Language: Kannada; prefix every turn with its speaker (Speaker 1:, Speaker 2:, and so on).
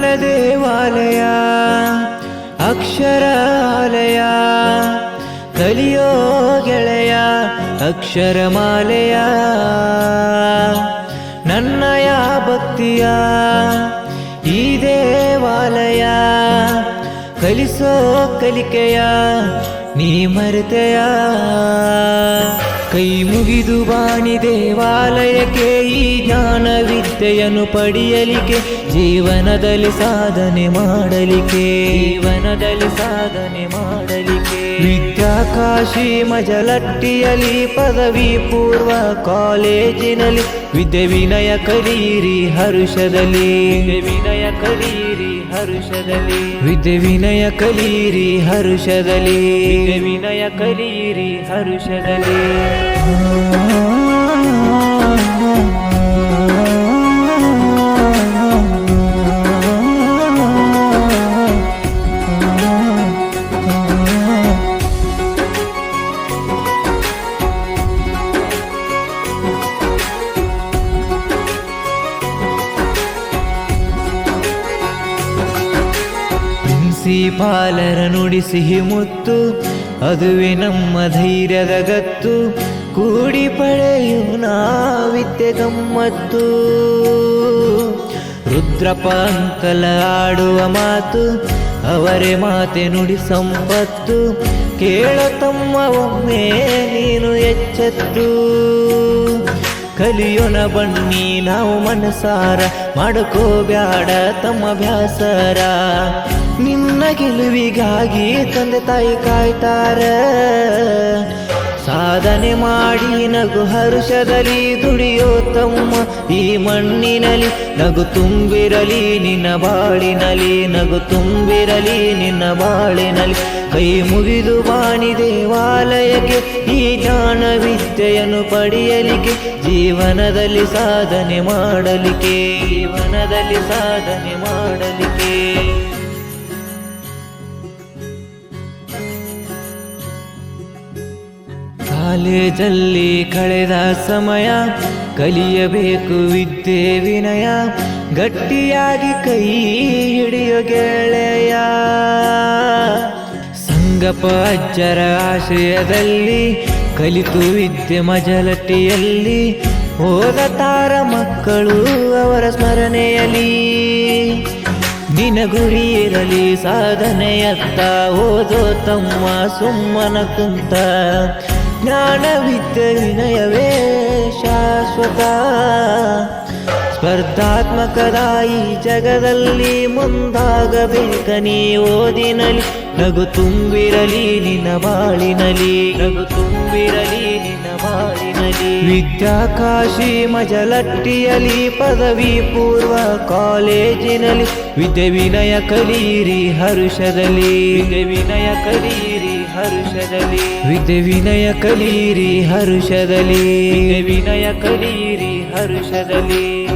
Speaker 1: ಜ್ಞಾನ ದೇವಾಲಯ ಅಕ್ಷರಾಲಯ ಕಲಿಯೋ ಗೆಳೆಯ ಅಕ್ಷರಮಾಲೆಯ ನನ್ನಯ ಭಕ್ತಿಯ ಈ ದೇವಾಲಯ ಕಲಿಸೋ ಕಲಿಕೆಯ ನೀ ಮರೆತೆಯ? ಕೈ ಮುಗಿದು ಬಾಣಿ ದೇವಾಲಯಕ್ಕೆ ಈ ಜ್ಞಾನ ವಿದ್ಯೆಯನ್ನು ಪಡೆಯಲಿಕ್ಕೆ, ಜೀವನದಲ್ಲಿ ಸಾಧನೆ ಮಾಡಲಿಕ್ಕೆ, ಜೀವನದಲ್ಲಿ ಸಾಧನೆ ಮಾಡಲಿಕ್ಕೆ. ವಿದ್ಯಾಕಾಶಿ ಮಜಲಟ್ಟಿಯಲ್ಲಿ ಪದವಿ ಪೂರ್ವ ಕಾಲೇಜಿನಲ್ಲಿ ವಿದ್ಯೆ ವಿನಯ ಕಲೀರಿ ಹರುಷದಲ್ಲಿ. ವಿನಯ ಕಲೀರಿ ಹರುಷದಲ್ಲಿ. ವಿದ್ಯೆ ವಿನಯ ಕಲೀರಿ ಹರುಷದಲ್ಲಿ. ವಿನಯ ಕಲೀರಿ ಹರುಷದಲ್ಲಿ. ಪ್ರಿನ್ಸಿಪಾಲರ ನುಡಿ ಸಿಹಿ ಮುತ್ತು ಅದುವೆ ನಮ್ಮ ಧೈರ್ಯದ ಗತ್ತು, ಕೂಡಿ ಪಡೆಯು ನಾವಿದ್ಯೆ ಗಮ್ಮತ್ತು. ಆಡುವ ಮಾತು, ಅವರೇ ಮಾತೆ ನುಡಿ ಸಂಪತ್ತು, ಕೇಳ ತಮ್ಮ ಒಮ್ಮೆ ನೀನು ಎಚ್ಚೆತ್ತು. ಕಲಿಯೋಣ ಬನ್ನಿ ನಾವು ಮನಸಾರ, ಮಾಡಕೋ ಬ್ಯಾಡ ತಮ್ಮ ಬ್ಯಾಸರ. ನಿನ್ನ ಗೆಲುವಿಗಾಗಿ ತಂದೆ ತಾಯಿ ಕಾಯ್ತಾರ. ಸಾಧನೆ ಮಾಡಿ ನಗು ಹರುಷದಲ್ಲಿ ದುಡಿಯೋ ತಮ್ಮ ಈ ಮಣ್ಣಿನಲ್ಲಿ ನಗು ತುಂಬಿರಲಿ, ನಿನ್ನ ಬಾಳಿನಲ್ಲಿ ನಗು ತುಂಬಿರಲಿ, ನಿನ್ನ ಬಾಳಿನಲ್ಲಿ ಕೈ ಮುಗಿದು ಬಾಣಿ ದೇವಾಲಯಕ್ಕೆ ಈ ಜ್ಞಾನ ವಿದ್ಯೆಯನ್ನು ಪಡೆಯಲಿಕ್ಕೆ, ಜೀವನದಲ್ಲಿ ಸಾಧನೆ ಮಾಡಲಿಕ್ಕೆ, ಜೀವನದಲ್ಲಿ ಸಾಧನೆ ಮಾಡಲಿಕ್ಕೆ. ಕಾಲೇಜಲ್ಲಿ ಕಳೆದ ಸಮಯ ಕಲಿಯಬೇಕು ವಿದ್ಯೆ ವಿನಯ, ಗಟ್ಟಿಯಾಗಿ ಕೈ ಹಿಡಿಯೋ ಗೆಳೆಯ. ಸಂಗಪ ಅಜ್ಜರ ಆಶ್ರಯದಲ್ಲಿ ಕಲಿತು ವಿದ್ಯೆ ಮಜಲಟ್ಟಿಯಲ್ಲಿ ಓದತಾರ ಮಕ್ಕಳು ಅವರ ಸ್ಮರಣೆಯಲ್ಲಿ. ನಿನ ಗುರಿ ಇರಲಿ ಸಾಧನೆಯತ್ತ, ಓದೋ ತಮ್ಮ ಸುಮ್ಮನ ಕುಂತ. ಜ್ಞಾನ ವಿದ್ಯೆ ವಿನಯವೇ ಶಾಶ್ವತ. ಸ್ಪರ್ಧಾತ್ಮಕದಾಯಿ ಜಗದಲ್ಲಿ ಮುಂದಾಗಬೇಕ ನೀ ಓದಿನಲಿ ನಗು ತುಂಬಿರಲಿ ನಿನ್ನ ಬಾಳಿನಲಿ ನಗು ತುಂಬಿರಲಿ ನಿನ್ನ ಬಾಳಿನಲಿ ವಿದ್ಯಾಕಾಶಿ ಮಜಲಟ್ಟಿಯಲಿ ಪದವಿ ಪೂರ್ವ ಕಾಲೇಜಿನಲ್ಲಿ. ವಿದ್ಯೆ ವಿನಯ ಕಲೀರಿ ಹರುಷದಲ್ಲಿ. ವಿದ್ಯೆ ವಿನಯ ಕಲೀರಿ ಹರುಷದಲ್ಲಿ. ವಿದ್ಯೆ ವಿನಯ ಕಲೀರಿ ಹರುಷದಲ್ಲಿ. ವಿನಯ ಕಲೀರಿ ಹರುಷದಲ್ಲಿ.